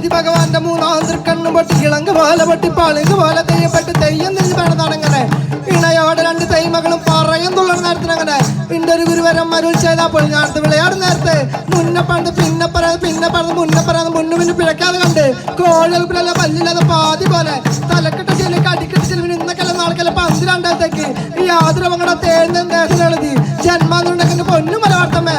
ഉതി ഭഗവാന്റെ മൂന്നാം തൃക്കണ്ണും പൊട്ടി ഇളങ്ക് പോലെ പൊട്ടി പളുങ്ക് പോലെ തെയ്യപ്പെട്ട് തെയ്യം തിരിഞ്ഞ് വേണതാണങ്ങനെ ഇണയോടെ രണ്ട് തൈമകളും പറയും തുള്ളണ നേരത്തിനങ്ങനെ ഒരു ഗുരുവരം മരുൾ ചെയ്തപ്പോൾ ഞാനത്ത് വിളയാട് നേരത്തെ. മുന്നെ പണ്ട് പിന്നെ പറയാതെ പിന്നെ പറഞ്ഞ് മുന്നേ പറയാതെ മുന്നു പിന്നെ പിഴക്കാതെ കണ്ട്. കോഴൽപ്പിലല്ല പല്ലില്ലാതെ പാതി പോലെ. തലക്കെട്ട ചെലി കടിക്കെട്ട ചെലവിന് ഇന്നക്കല്ല നാളെക്കല്ല പന്തിരണ്ടാത്തേക്ക് ഈ ആദരവങ്ങളുടെ തേടുന്ന ദേശം എഴുതി. ജന്മാന്നുണ്ടെങ്കിൽ പൊന്നു മലവാട്ടമ്മേ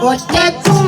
Porque tú